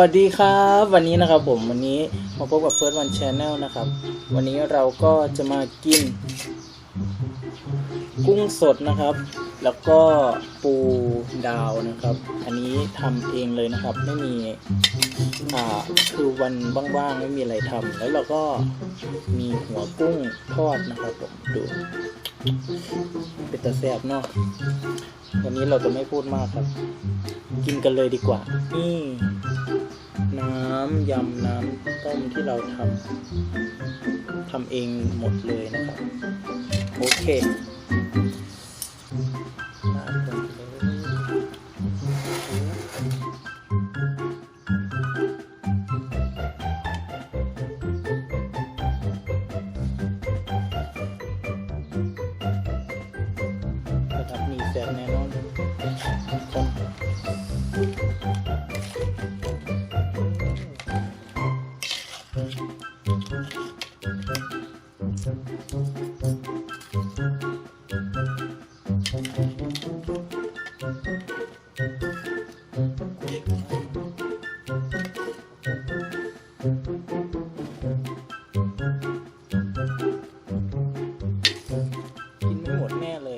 วัสดีครับ วันนี้นะครับผมวันนี้มาพบกับ First One Channel นะครับ วันนี้เราก็จะมากิน กุ้งสดนะครับ แล้วก็ปูดาวนะครับ อันนี้ทำเองเลยนะครับ ไม่มีอ่าคือวันว่างๆไม่มีอะไรทำแล้วเราก็มีหัวกุ้งทอดนะครับผมดูเป็นตะแซบเนาะวันนี้เราจะไม่พูดมากครับ กินกันเลยดีกว่า นี่ น้ำยำน้ำต้มที่เราทำทำเองหมดเลยนะครับ โอเคราดลงไปเลยระดับนี้แซ่บแน่นอนคน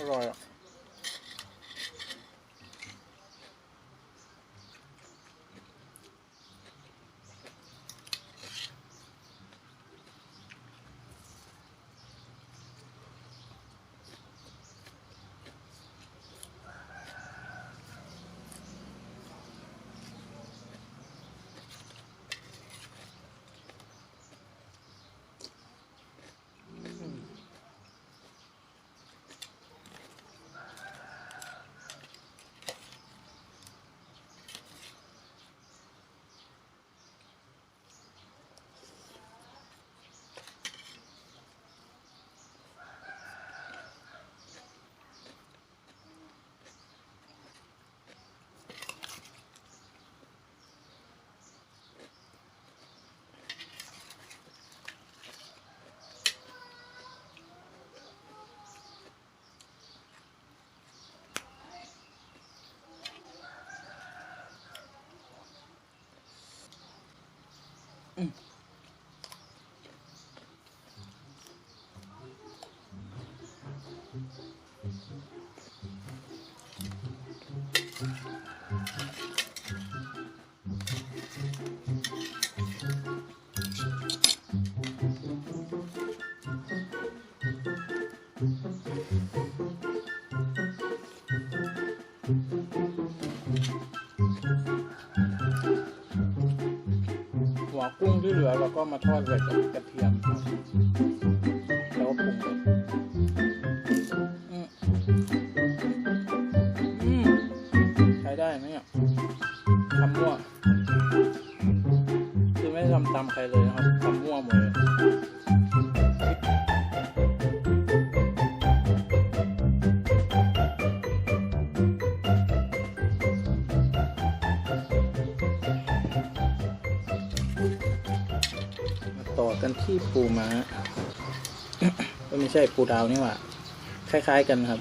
อร่อ กุ้งที่เหลือเราก็มาทอดใส่กับกระเทียมแล้วปรุงเลยอืมใช้ได้ไหมเนี่ยทำมั่ว คือไม่ทำตามใครเลยนะครับทำมั่วหมดเลย ที่ปูม้าก็ไม่ใช่ปูดาวนี่หว่า คล้าย ๆ กันครับ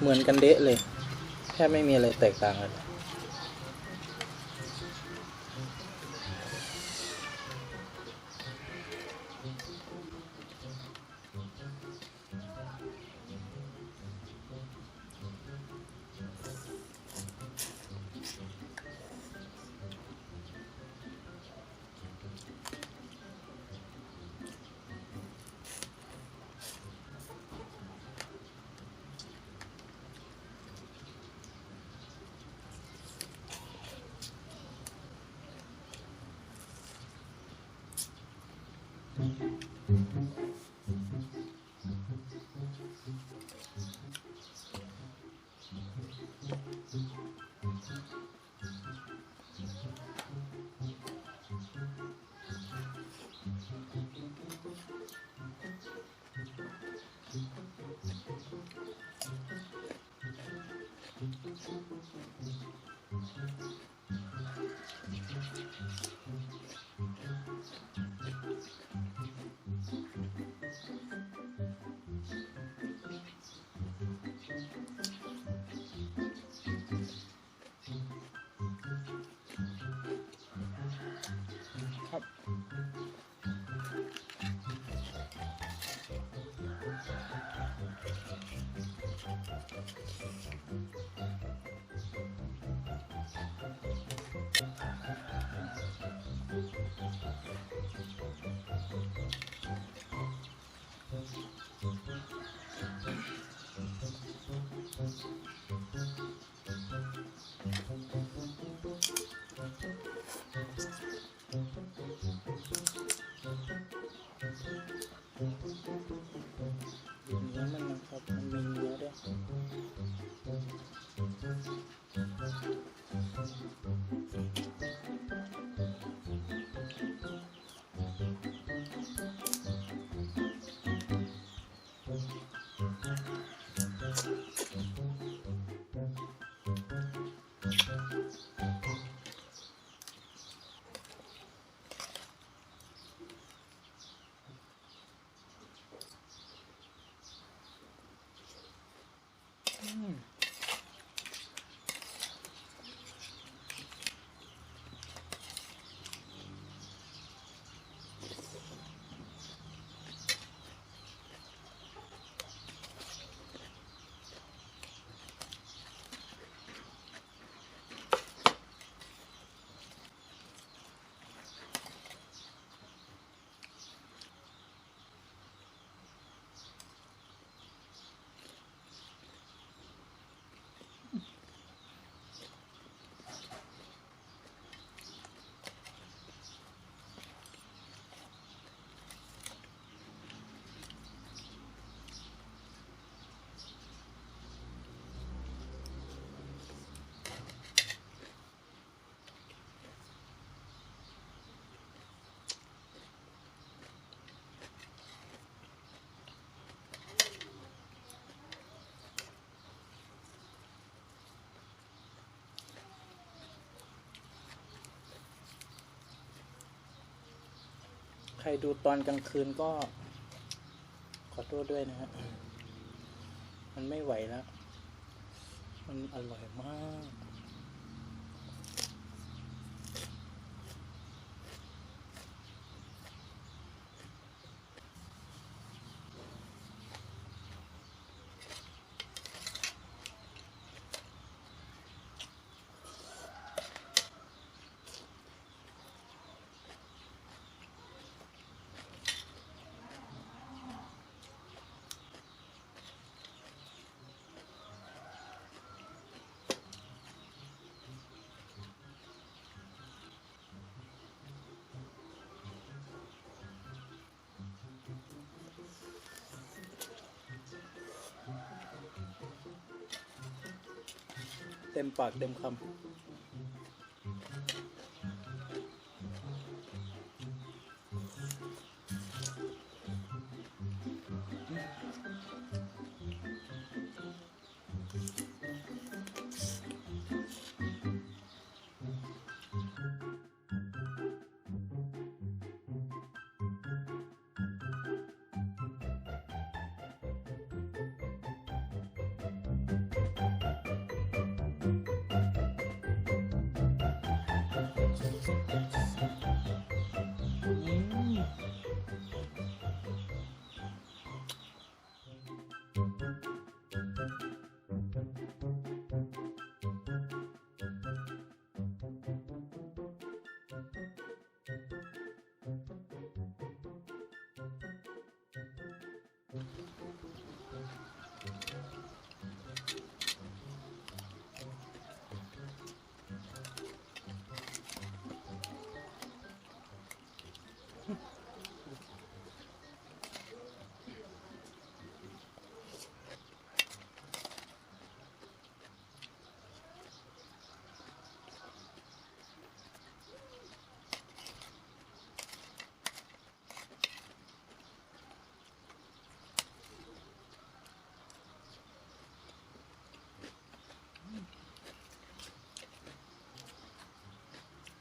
เหมือนกันเดะเลย แทบไม่มีอะไรแตกต่างกัน Thank you. เรดูตอนกลางคืนก็ ขอโทษด้วยนะฮะ มันไม่ไหวแล้ว มันอร่อยมาก เต็มปากเต็มคำ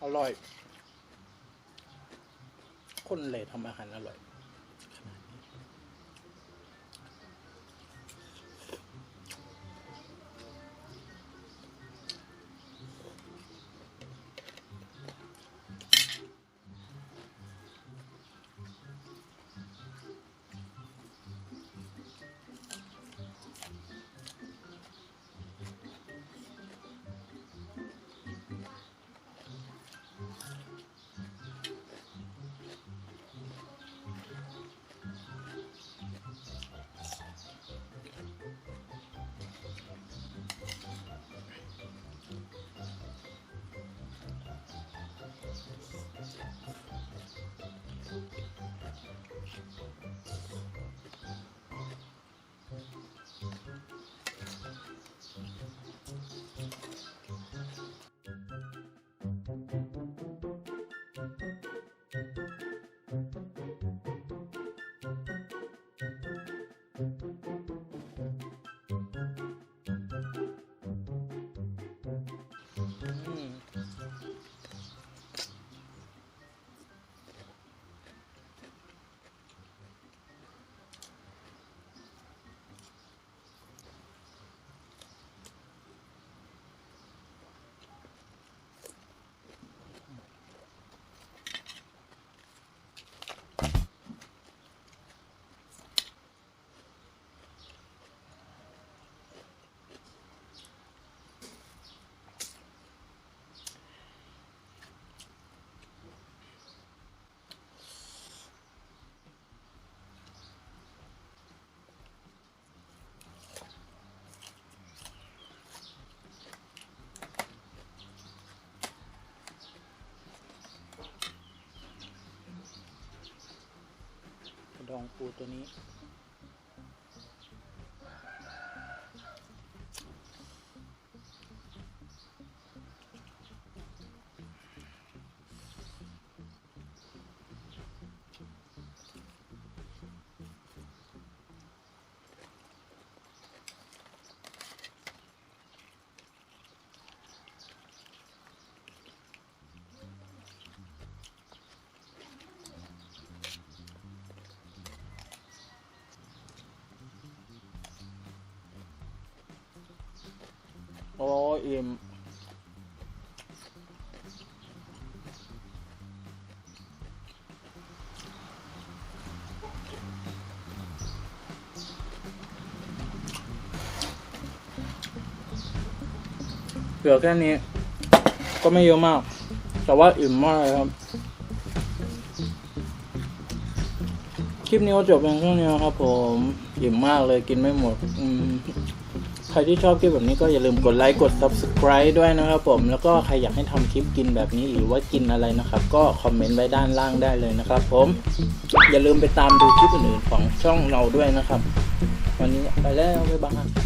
อร่อย คนเลยทำอาหารอร่อย องปูตัวนี้ โอ้ยอิ่มเหลือแค่นี้ ก็ไม่เยอะมาก แต่ว่าอิ่มมากเลยครับ คลิปนี้ก็จบเพียงเท่านี้ครับผม อิ่มมากเลยกินไม่หมด อืม ครที่ชอบคลิปแบบนี้ก็อย่าลืมกดไลค์กด subscribe ด้วยนะครับผมแล้วก็ใครอยากให้ทำคลิปกินแบบนี้หรือว่ากินอะไรนะครับ ก็คอมเมนต์ไว้ด้านล่างได้เลยนะครับ ผมอย่าลืมไปตามดูคลิปอื่นๆของช่องเราด้วยนะครับ วันนี้ไปแล้วบ๊ายบาย